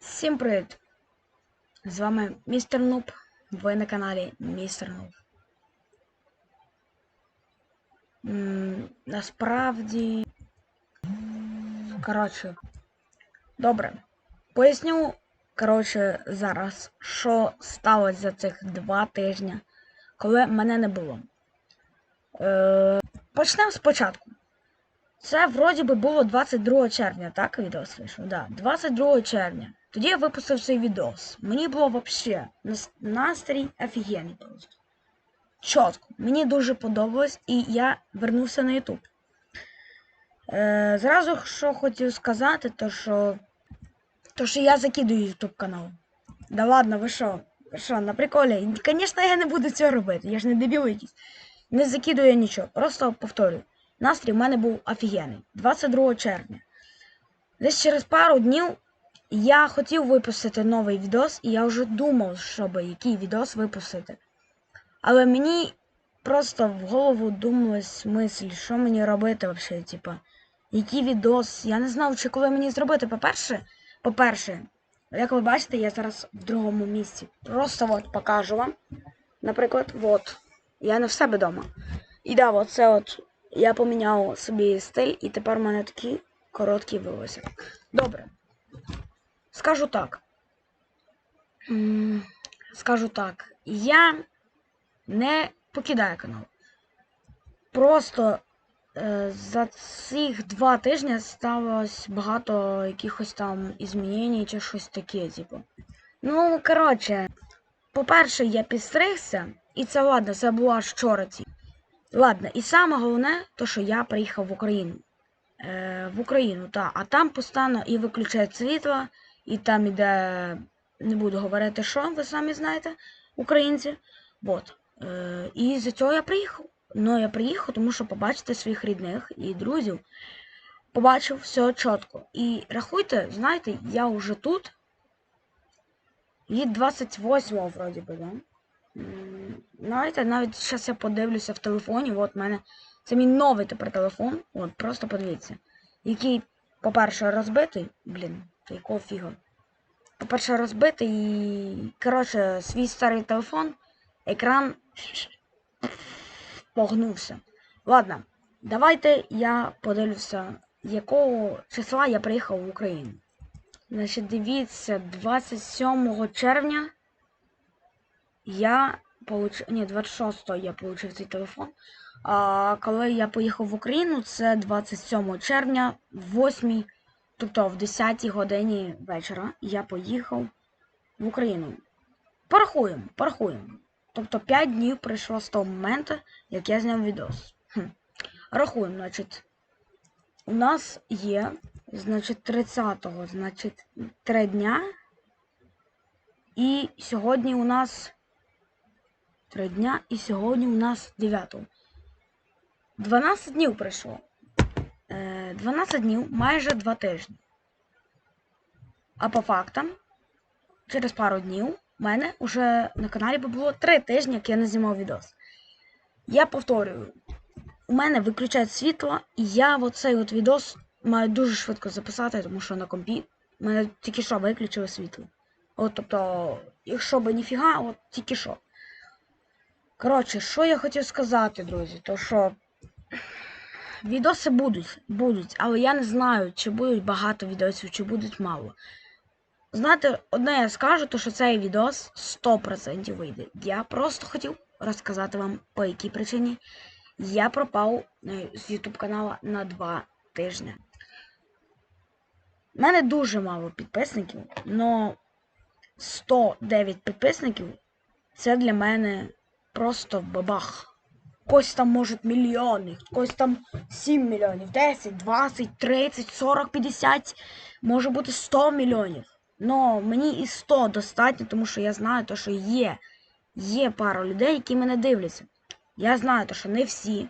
Всім привіт! З вами містер Нуб. Ви на каналі Містер Нуб. Насправді. Коротше. Добре. Поясню, коротше, зараз, що сталося за цих два тижні, коли мене не було. Е, почнемо спочатку. Це вроді би було 22 червня, так, відос вийшов? Да, 22 червня. Тоді я випустив цей відос. Мені було нас- настрій офігенний просто. Чітко. Мені дуже подобалось, і я вернувся на YouTube. Е, зразу що хотів сказати, то що. То що я закидую YouTube канал. Да ладно, ви що? Що, на приколі? Звісно, я не буду цього робити. Я ж не дебіл якийсь. Не закидую я нічого. Просто повторюю. Настрій в мене був офігенний. 22 червня. Десь через пару днів я хотів випустити новий відос, і я вже думав, щоб який відос випустити. Але мені просто в голову думалась мисль, що мені робити взагалі, типа, який відос. Я не знав, чи коли мені зробити. По-перше, по-перше, як ви бачите, я зараз в другому місці. Просто от покажу вам. Наприклад, от. Я не в себе вдома. І да, от це от я поміняв собі стиль, і тепер у мене такі короткі волосся. Добре. Скажу так. Скажу так. Я не покидаю канал. Просто е, за цих два тижні сталося багато якихось там змінень чи щось таке, типу. Ну, коротше, по-перше, я підстригся, і це ладно, це було аж вчора ці. Ладно, і саме головне, то що я приїхав в Україну. Е, в Україну, так. А там постійно і виключають світло, і там іде, не буду говорити, що, ви самі знаєте, українці. Вот. Е, і за цього я приїхав. Ну, я приїхав, тому що побачити своїх рідних і друзів. Побачив все чітко. І рахуйте, знаєте, я вже тут від 28-го, вроді би, да? Знаєте, навіть зараз я подивлюся в телефоні, от мене це мій новий тепер телефон. От, просто подивіться. Який, по-перше, розбитий. Блін, якого фіга. По-перше, розбитий і. Коротше, свій старий телефон, екран погнувся. Ладно, давайте я подивлюся, якого числа я приїхав в Україну. Значить, дивіться, 27 червня я получив. Ні, 26 я получив цей телефон. А коли я поїхав в Україну, це 27 червня, 8, тобто в 10 годині вечора, я поїхав в Україну. Порахуємо, порахуємо. Тобто 5 днів пройшло з того моменту, як я зняв відос. Хм. Рахуємо, значить. У нас є, значить, 30-го, значить, 3 дня. І сьогодні у нас 3 дня, і сьогодні у нас 9. 12 днів пройшло. Е, 12 днів, майже 2 тижні. А по фактам, через пару днів у мене вже на каналі було 3 тижні, як я не знімав відос. Я повторюю, у мене виключають світло, і я оцей от відос маю дуже швидко записати, тому що на компі у мене тільки що виключили світло. От, тобто, якщо би ніфіга, от тільки що. Коротше, що я хотів сказати, друзі, то що відоси будуть, будуть, але я не знаю, чи будуть багато відосів, чи будуть мало. Знаєте, одне я скажу, то що цей відос 100% вийде. Я просто хотів розказати вам, по якій причині я пропав е, з YouTube канала на 2 тижні. У мене дуже мало підписників, але 109 підписників це для мене просто бабах. Когось там можуть мільйони, когось там 7 мільйонів, 10, 20, 30, 40, 50, може бути 100 мільйонів. Но мені і 100 достатньо, тому що я знаю, то, що є. Є пара людей, які мене дивляться. Я знаю, то, що не всі.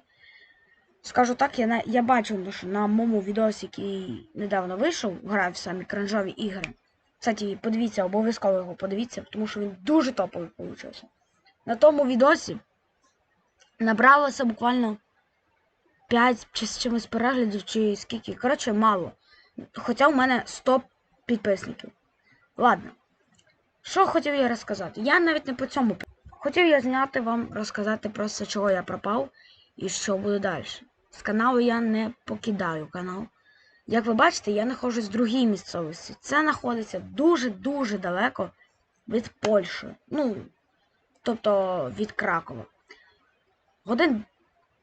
Скажу так, я я бачив, то, що на моєму відосі, який недавно вийшов, граю в самі кранжові ігри. Кстати, подивіться, обов'язково його подивіться, тому що він дуже топовий вийшов. На тому відосі набралося буквально 5 чи з чимось переглядів, чи скільки. Коротше, мало. Хоча у мене 100 підписників. Ладно. Що хотів я розказати? Я навіть не по цьому. Хотів я зняти вам, розказати просто, чого я пропав і що буде далі. З каналу я не покидаю канал. Як ви бачите, я знаходжусь в другій місцевості. Це знаходиться дуже-дуже далеко від Польщі. Ну, тобто від Кракова. Годин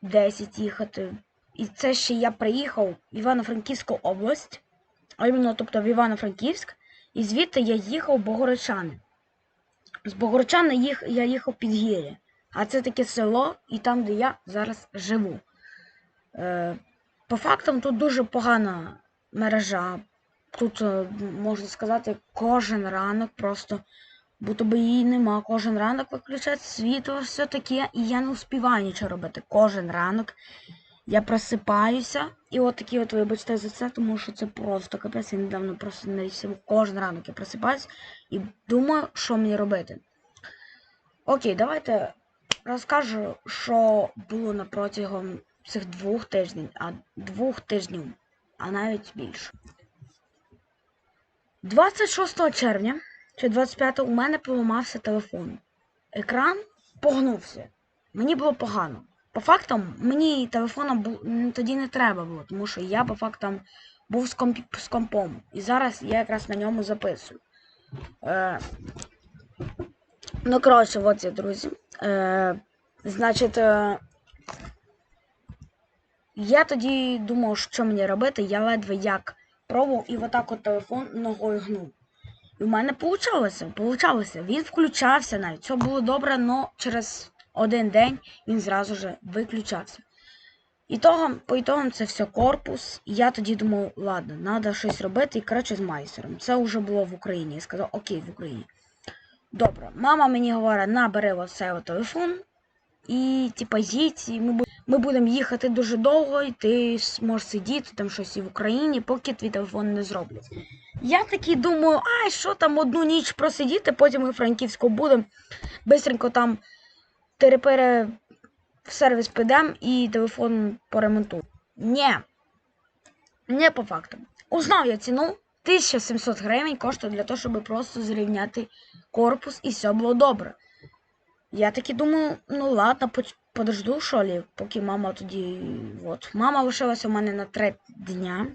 10 їхати. І це ще я приїхав в Івано-Франківську область, а іменно, тобто в Івано-Франківськ, і звідти я їхав в Богородчани. З Богородчани їх, я їхав під Гір'я. А це таке село, і там, де я зараз живу. Е, по фактам тут дуже погана мережа. Тут, е, можна сказати, кожен ранок просто, будто би її нема. Кожен ранок виключають світло, все таке, і я не успіваю нічого робити. Кожен ранок я просипаюся, і от такі от вибачте за це, тому що це просто капець, я недавно просто нарісив. Кожен ранок я просипаюсь і думаю, що мені робити. Окей, давайте розкажу, що було на протягом цих двох тижнів, а двох тижнів, а навіть більше. 26 червня чи 25 у мене поламався телефон. Екран погнувся. Мені було погано. По фактам, мені телефона бу- тоді не треба було, тому що я по фактам був з, комп- з компом. І зараз я якраз на ньому записую. Е, ну, коротше, от я, друзі. Е, значить, е, я тоді думав, що мені робити. Я ледве як пробував і отак от телефон ногою гнув. І в мене получалося, получалося. Він включався навіть. Все було добре, але через один день він зразу же виключався. Ітогом, по ітогам це все корпус. І я тоді думав, ладно, треба щось робити і коротше з майстером. Це вже було в Україні. Я сказав, окей, в Україні. Добре, мама мені говорить, набери оцей телефон. І, типа, їдь, і ми, бу- ми будемо їхати дуже довго, і ти зможеш сидіти там щось і в Україні, поки твій телефон не зроблять. Я такий думаю, ай, що там одну ніч просидіти, потім ми в Франківську будемо. Бистренько там терепере в сервіс підемо і телефон поремонтуємо. Ні. Не по факту. Узнав я ціну. 1700 гривень коштує для того, щоб просто зрівняти корпус і все було добре. Я таки думаю, ну ладно, подожду, що лі, поки мама тоді. От. Мама лишилася у мене на три дня.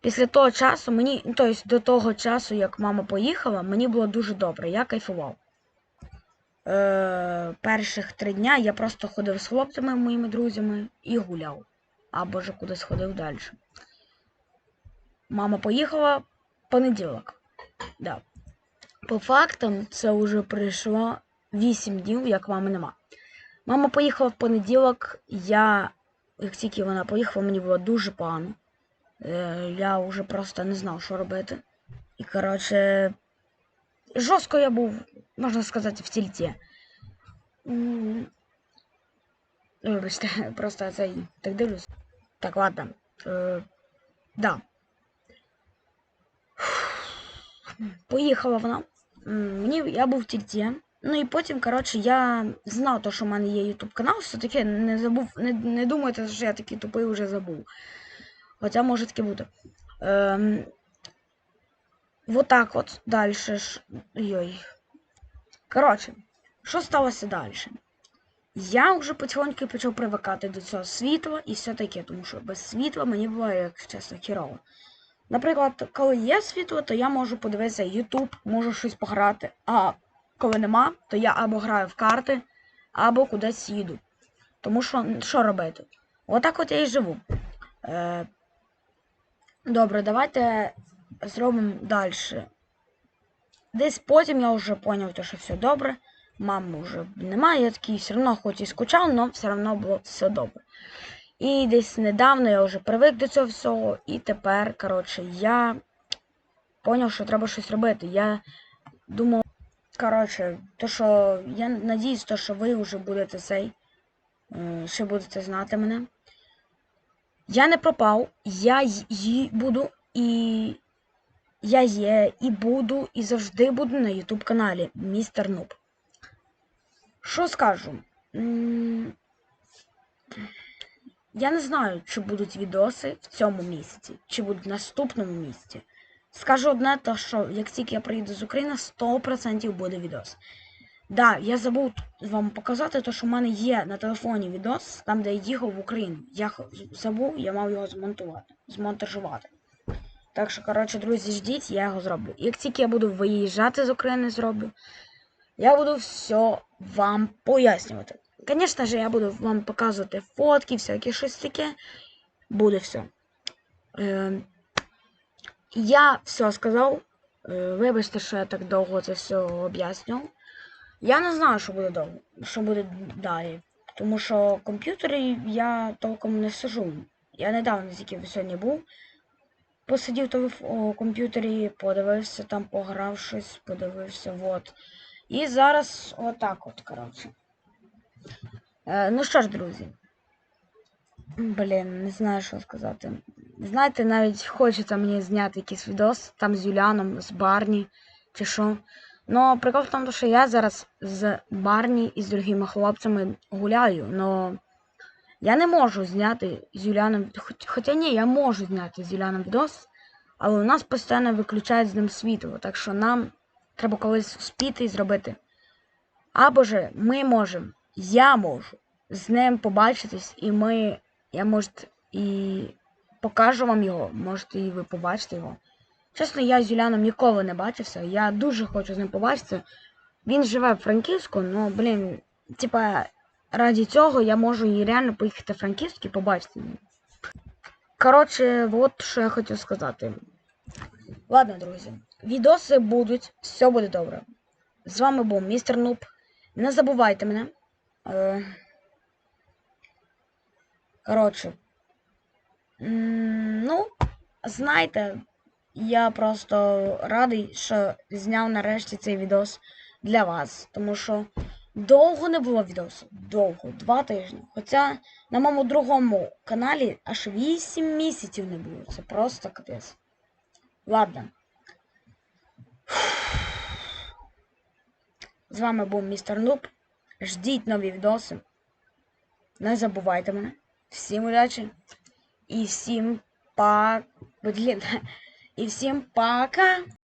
Після того часу мені, тобто до того часу, як мама поїхала, мені було дуже добре, я кайфував. Е, перших три дня я просто ходив з хлопцями, моїми друзями, і гуляв. Або ж кудись ходив далі. Мама поїхала понеділок. Да. По фактам, це вже пройшло 8 днів, як мами нема. Мама поїхала в понеділок, я, як тільки вона поїхала, мені було дуже погано. Е, я вже просто не знав, що робити. І, коротше, жорстко я був, можна сказати, в тільті. М, Вибачте, просто цей так дивлюсь. Так, ладно. Е, да. Поїхала вона. М, Мені я був в тільті. Ну і потім, коротше, я знав, то, що в мене є YouTube канал, все таки не забув, не, не думайте, що я такий тупий вже забув. Хоча може таке бути. Ем, вот от далі ж. Йой. Коротше, що сталося далі? Я вже потихоньку почав привикати до цього світла і все таке, тому що без світла мені було, як чесно, хірово. Наприклад, коли є світло, то я можу подивитися YouTube, можу щось пограти. А коли нема, то я або граю в карти, або кудись їду. Тому що що робити? Отак от я і живу. Е, добре, давайте зробимо далі. Десь потім я вже зрозумів, що все добре. Мами вже немає, я такий все одно хоч і скучав, але все одно було все добре. І десь недавно я вже привик до цього всього, і тепер, коротше, я зрозумів, що треба щось робити. Я думав, коротше, то що я надіюсь, то, що ви вже будете цей, е, ще будете знати мене. Я не пропав, я й- буду і я є, і буду, і завжди буду на YouTube каналі Містер Нуб. Що скажу? Я не знаю, чи будуть відоси в цьому місяці, чи будуть в наступному місяці. Скажу одне, то що як тільки я приїду з України, 100% буде відос. Да, я забув вам показати, то, що в мене є на телефоні відос, там, де я їхав в Україну. Я забув, я мав його змонтувати, змонтажувати. Так що, коротше, друзі, ждіть, я його зроблю. Як тільки я буду виїжджати з України, зроблю, я буду все вам пояснювати. Звісно ж, я буду вам показувати фотки, всякі щось таке. Буде все. Е, я все сказав. Е, вибачте, що я так довго це все об'яснював. Я не знаю, що буде довго, що буде далі. Тому що комп'ютері я толком не сижу. Я недавно тільки сьогодні був. Посидів то в комп'ютері, подивився там, пограв щось, подивився, вот. І зараз отак от, коротше. Е, ну що ж, друзі. Блін, не знаю, що сказати. Знаєте, навіть хочеться мені зняти якийсь відос там з Юліаном, з Барні чи що. Ну, прикол в тому, що я зараз з Барні і з другими хлопцями гуляю, но я не можу зняти з Юліаном. Хоча ні, я можу зняти з Юліаном відос, але у нас постійно виключають з ним світло, так що нам треба колись спіти і зробити. Або же ми можемо, я можу з ним побачитись, і ми, я може і покажу вам його, можете і ви побачите його. Чесно, я з Юліаном ніколи не бачився. Я дуже хочу з ним побачитися. Він живе в Франківську, ну, блін, типа, раді цього я можу і реально поїхати в Франківськ і побачити. Коротше, от що я хотів сказати. Ладно, друзі, відоси будуть, все буде добре. З вами був містер Нуб. Не забувайте мене. Коротше. Ну, знаєте, я просто радий, що зняв нарешті цей відос для вас. Тому що довго не було відосу. Довго, два тижні. Хоча на моєму другому каналі аж 8 місяців не було. Це просто капець. Ладно. З вами був містер Нуб. Ждіть нові відоси. Не забувайте мене. Всім удачі. І всім па... Блін. І всім пока.